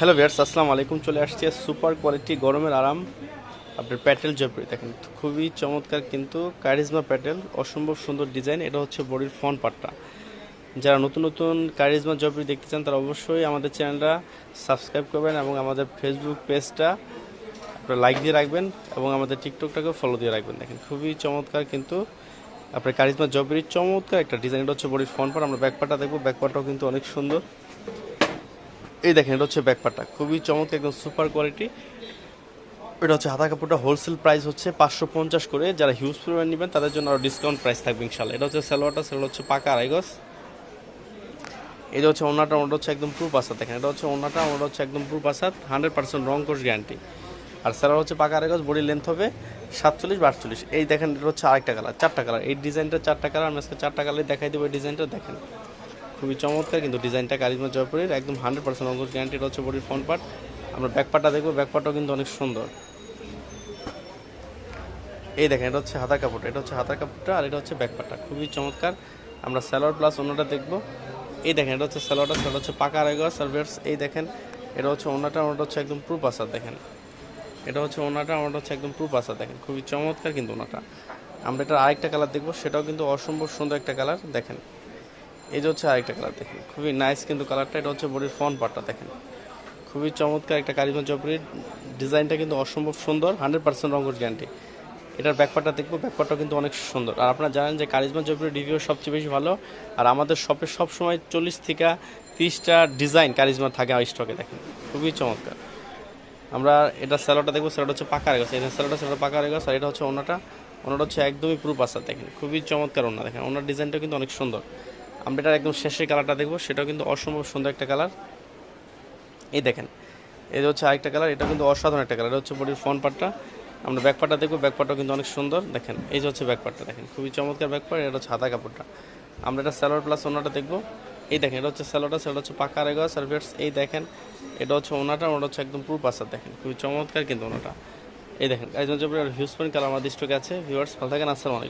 Hello viewers আসসালামু আলাইকুম। চলে আসছে সুপার কোয়ালিটি গরমের আরাম। আপনার প্যাটেল জয়পুরি, দেখেন, খুবই চমৎকার কিন্তু কারিজমা প্যাটেল, অসম্ভব সুন্দর ডিজাইন। এটা হচ্ছে বডির ফন পার্টটা। যারা নতুন নতুন কারিজমা জয়পুরি দেখতে চান, তারা অবশ্যই আমাদের চ্যানেলটা সাবস্ক্রাইব করবেন এবং আমাদের ফেসবুক পেজটা আপনারা লাইক দিয়ে রাখবেন এবং আমাদের টিকটকটাকেও ফলো দিয়ে রাখবেন। দেখেন, খুবই চমৎকার কিন্তু আপনার কারিজমা জয়পুরির চমৎকার একটা ডিজাইন। এটা হচ্ছে বডির ফন পার্ট। আমরা ব্যাক ব্যাকপার্টটা দেখব। ব্যাকপার্টটাও কিন্তু অনেক সুন্দর। এই দেখেন, এটা হচ্ছে ব্যাকপারটা খুবই চমৎকার, একদম সুপার কোয়ালিটি। এটা হচ্ছে হাতা কাপড়টা হোলসেল প্রাইস হচ্ছে পাঁচশো পঞ্চাশ করে। যারা হিউজ পরিমাণ নেবেন, তাদের জন্য আরও ডিসকাউন্ট প্রাইস থাকবে ইনশাল্লাহ এটা হচ্ছে সালোয়ারটা সেটা হচ্ছে পাকা আড়াই গজ এটা হচ্ছে ওনাটা ওটা হচ্ছে একদম প্রুফ আসাদ দেখেন, এটা হচ্ছে ওনাটা ওটা হচ্ছে একদম প্রুফ আসাদ হান্ড্রেড পার্সেন্ট রং কোর্স গ্যারান্টি আর স্যালার হচ্ছে পাকা আড়াই বডি লেন্থ হবে সাতচল্লিশ বা আটচল্লিশ। এই দেখেন, এটা হচ্ছে আরেকটা কালার চারটা কালার এই ডিজাইনটা চারটা কালার আমি আজকে চারটা কালার দেখাই দেবো, এই ডিজাইনটা দেখেন। খুবই চমৎকার, কিন্তু ডিজাইনটা কারিজমা জয়পুরের, একদম হান্ড্রেড পার্সেন্ট অঙ্কুশ গ্যারান্টিড হচ্ছে বডির ফ্রন্ট পার্ট আমরা ব্যাক পার্টটা দেখব ব্যাক কিন্তু অনেক সুন্দর। এই দেখেন, এটা হচ্ছে হাতার কাপড় এটা হচ্ছে হাতার কাপড়টা আর এটা হচ্ছে ব্যাক পার্টটা খুবই চমৎকার। আমরা স্যালোয়ার প্লাস অন্যটা দেখব। এই দেখেন, এটা হচ্ছে স্যালোয়ারটা সেটা হচ্ছে পাকা আরেগা সার্ভিয়ার্স এই দেখেন, এটা হচ্ছে ওনাটা ওনাটা হচ্ছে একদম প্রুফ আসার দেখেন। এটা হচ্ছে ওনাটা ওনাটা হচ্ছে একদম প্রুফ আসার দেখেন। খুবই চমৎকার কিন্তু ওনাটা আমরা এটা আরেকটা কালার দেখব, সেটাও কিন্তু অসম্ভব সুন্দর একটা কালার দেখেন। এই যে হচ্ছে আরেকটা কালার দেখেন। খুবই নাইস কিন্তু কালারটা এটা হচ্ছে বডির ফ্রন্ট পার্টটা দেখেন। খুবই চমৎকার একটা কারিজমা জবরির ডিজাইনটা কিন্তু অসম্ভব সুন্দর হান্ড্রেড পার্সেন্ট রঙ্গর গ্যারান্টি এটার ব্যাকপার্টটা দেখব ব্যাকপার্টটাও কিন্তু অনেক সুন্দর। আর আপনারা জানেন যে কারিজমা জবরির রিভিউ সবচেয়ে বেশি ভালো। আর আমাদের শপে সবসময় চল্লিশ থেকে তিরিশটা ডিজাইন কারিজমা থাকে স্টকে দেখেন। খুবই চমৎকার। আমরা এটা স্যালোটা দেখব স্যালোটা হচ্ছে পাকা রেগাস এটা স্যালোটা স্যালোটা পাকা রেগাস আর এটা হচ্ছে ওনাটা। ওনাটা হচ্ছে একদমই প্রুফ আসার দেখেন। খুবই চমৎকার ওনা, দেখেন। ওনার ডিজাইনটা কিন্তু অনেক সুন্দর। আমরা এটার একদম শেষের কালারটা দেখব। সেটাও কিন্তু অসম্ভব সুন্দর একটা কালার। এই দেখেন, এই যে হচ্ছে আরেকটা কালার এটা কিন্তু অসাধারণ একটা কালার। এটা হচ্ছে বডির ফ্রন্ট পার্টটা আমরা ব্যাক পার্টটা দেখব ব্যাক পার্টটাও কিন্তু অনেক সুন্দর। দেখেন, এই যে হচ্ছে ব্যাক পার্টটা দেখেন, খুবই চমৎকার ব্যাক পার্ট এটা হচ্ছে হাতা কাপড়টা। আমরা এটা স্যালোয়ার প্লাস ওনাটা দেখব। এই দেখেন, এটা হচ্ছে স্যালোটা সেটা হচ্ছে পাকা রেগা সার্ভিয়ার্স এই দেখেন, এটা হচ্ছে ওনাটা ওনাটা হচ্ছে একদম প্রুফ আসার দেখেন, খুবই চমৎকার কিন্তু ওনাটা। এই দেখেন কাইজন জবরের হিউজ পয়েন্ট কালার আমাদের স্টকে আছে। ভিউয়ার্স ভালো থাকেন, আসসালামু আলাইকুম।